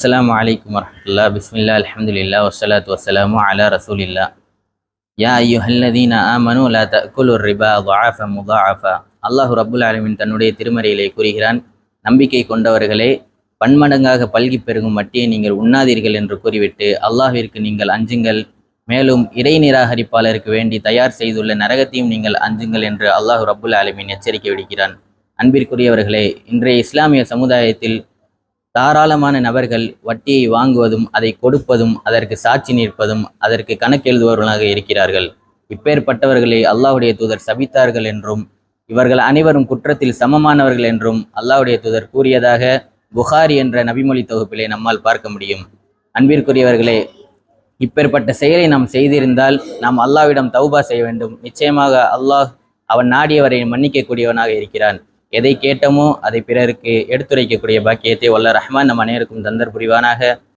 அஸ்லாம் வலைக்கம் வரமத்துல்லா பிஸ்மில்லா அலமதுல்லா வசலாத் வசலாம் அலா ரசூலில்லா யா ஐயுஹல்லதீன ஆமனு லா தக்குலு ரிபா துஆஃப முதாஃபா அல்லாஹு ரபுல் ஆலமின் தன்னுடைய திருமறையிலே கூறுகிறான் நம்பிக்கை கொண்டவர்களே பன்மடங்காக பல்கி பெருகும் மட்டியை நீங்கள் உண்ணாதீர்கள் என்று கூறிவிட்டு அல்லாஹிற்கு நீங்கள் அஞ்சுங்கள். மேலும் இடை நிராகரிப்பாளருக்கு வேண்டி தயார் செய்துள்ள நரகத்தையும் நீங்கள் அஞ்சுங்கள் என்று அல்லாஹு ரபுல் அலமின் எச்சரிக்கை விடுகிறான் அன்பிற்குரியவர்களே இன்றைய இஸ்லாமிய சமுதாயத்தில் தாராளமான நபர்கள் வட்டியை வாங்குவதும் அதை கொடுப்பதும் அதற்கு சாட்சி நிற்பதும் அதற்கு கணக்கெழுதுபவர்களாக இருக்கிறார்கள். இப்பேற்பட்டவர்களை அல்லாஹுடைய தூதர் சபித்தார்கள் என்றும் இவர்கள் அனைவரும் குற்றத்தில் சமமானவர்கள் என்றும் அல்லாஹுடைய தூதர் கூறியதாக புகாரி என்ற நபிமொழி தொகுப்பிலே நம்மால் பார்க்க முடியும். அன்பிற்குரியவர்களே இப்பேற்பட்ட செயலை நாம் செய்திருந்தால் நாம் அல்லாஹ்விடம் தௌபா செய்ய வேண்டும். நிச்சயமாக அல்லாஹ் அவன் நாடியவரை மன்னிக்கக்கூடியவனாக இருக்கிறான். எதை கேட்டமோ அதை பிறருக்கு எடுத்துரைக்கக்கூடிய பாக்கியத்தை வல்ல ரஹ்மான் நம் அனைவருக்கும் தந்தர் புரிவானாக.